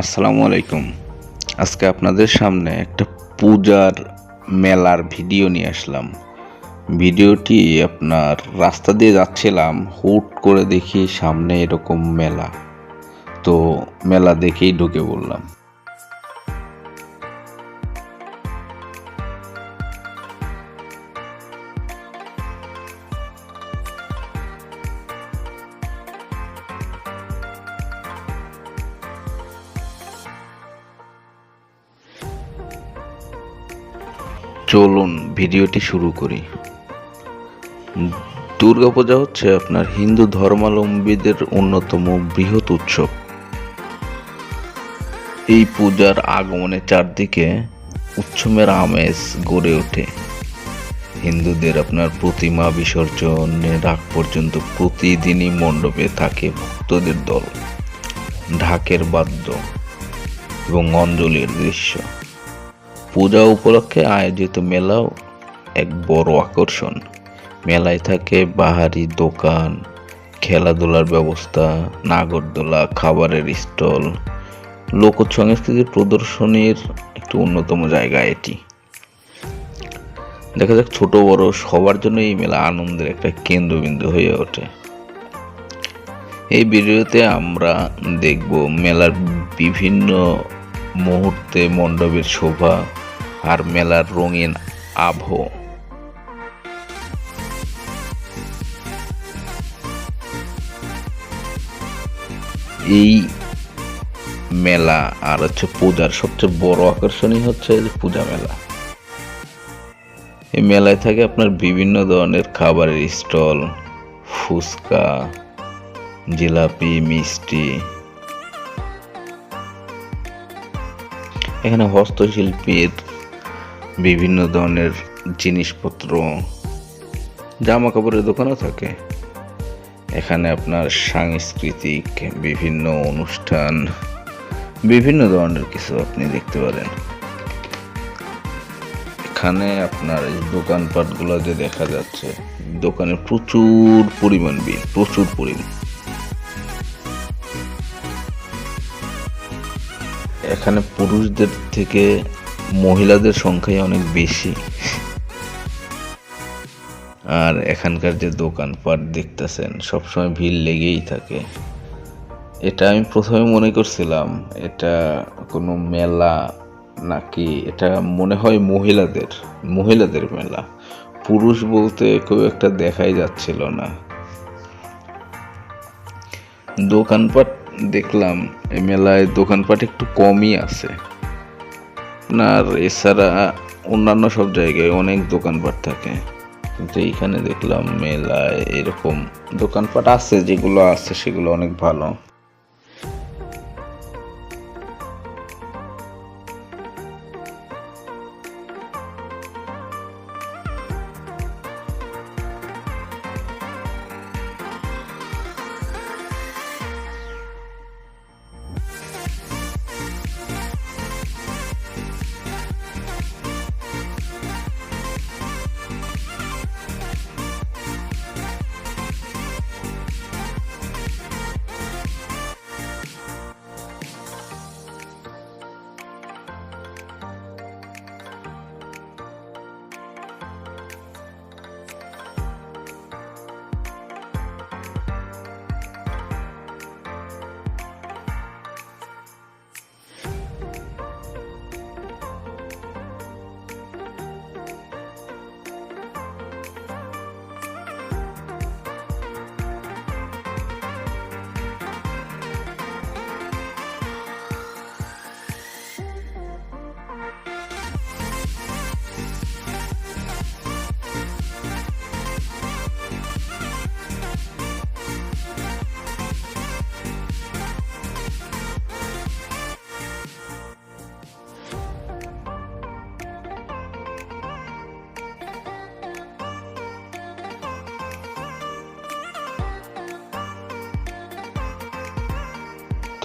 আসসালামু আলাইকুম। আজকে আপনাদের সামনে একটা পূজার মেলার ভিডিও নিয়ে আসলাম। ভিডিওটি আপনার রাস্তা দিয়ে যাচ্ছিলাম, হুট করে দেখি সামনে এরকম মেলা। তো মেলা দেখেই ঢুকে বললাম চলুন ভিডিওটি শুরু করি। দুর্গাপূজা হচ্ছে আপনার হিন্দু ধর্মাবলম্বীদের অন্যতম বৃহৎ উৎসব। এই পূজার আগমনে চারদিকে উৎসবের আমেজ গড়ে ওঠে। হিন্দুদের আপনার প্রতিমা বিসর্জনের আগ পর্যন্ত প্রতিদিনই মণ্ডপে থাকে ভক্তদের দল, ঢাকের বাদ্য এবং অঞ্জলির দৃশ্য। পূজা উপলক্ষে আয়োজিত মেলাও এক বড় আকর্ষণ। মেলায় থাকে বাহারি দোকান, খেলাধুলার ব্যবস্থা, নাগরদোলা, খাবারের স্টল। লোক সংস্কৃতির প্রদর্শনীর একটি অন্যতম জায়গা এটি। দেখা যাক ছোট বড় সবার জন্য এই মেলা আনন্দের একটা কেন্দ্রবিন্দু হয়ে ওঠে। এই ভিডিওতে আমরা দেখব মেলার বিভিন্ন মুহূর্তে, মণ্ডপের শোভা আর মেলার রঙিন আবহ। এই মেলা আর হচ্ছে পূজার সবচেয়ে বড় আকর্ষণই হচ্ছে পূজা মেলা। এই মেলায় থাকে আপনার বিভিন্ন ধরনের খাবারের স্টল, ফুচকা, জিলাপি, মিষ্টি। এখানে হস্তশিল্পীর বিভিন্ন ধরনের জিনিসপত্র জামা কাপড়ের দোকানও থাকে। এখানে আপনার সাংস্কৃতিক বিভিন্ন অনুষ্ঠান, বিভিন্ন ধরনের কিছু আপনি দেখতে পারেন। এখানে আপনার এই দোকানপাটগুলো যে দেখা যাচ্ছে, দোকানে প্রচুর পরিমাণ ভিড় প্রচুর পরিমাণ। এখানে পুরুষদের থেকে মহিলাদের সংখ্যাই অনেক বেশি। আর এখানকার যে দোকানপাট দেখতেছেন, সবসময় ভিড় লেগেই থাকে। এটা আমি প্রথমে মনে করছিলাম, এটা কোনো মেলা নাকি, এটা মনে হয় মহিলাদের মহিলাদের মেলা। পুরুষ বলতে খুব একটা দেখাই যাচ্ছিল না। দোকানপাট দেখলাম, এই মেলায় দোকানপাট একটু কমই আছে। আপনার এছাড়া অন্যান্য সব জায়গায় অনেক দোকানপাট থাকে। কিন্তু এইখানে দেখলাম মেলায় এরকম দোকানপাট আছে যেগুলো আছে সেগুলো অনেক ভালো।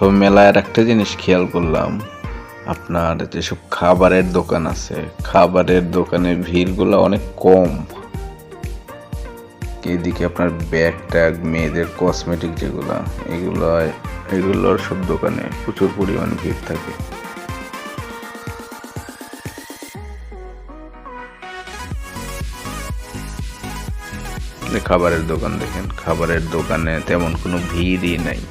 তো মেলায় আর একটা জিনিস খেয়াল করলাম। আপনার যেসব খাবারের দোকান আছে, খাবারের দোকানের ভিড়গুলো অনেক কম। এদিকে আপনার ব্যাগ ট্যাগ, মেয়েদের কসমেটিক যেগুলো, এগুলো, এগুলোর সব দোকানে প্রচুর পরিমাণ ভিড় থাকে। খাবারের দোকান দেখেন, খাবারের দোকানে তেমন কোনো ভিড়ই নাই।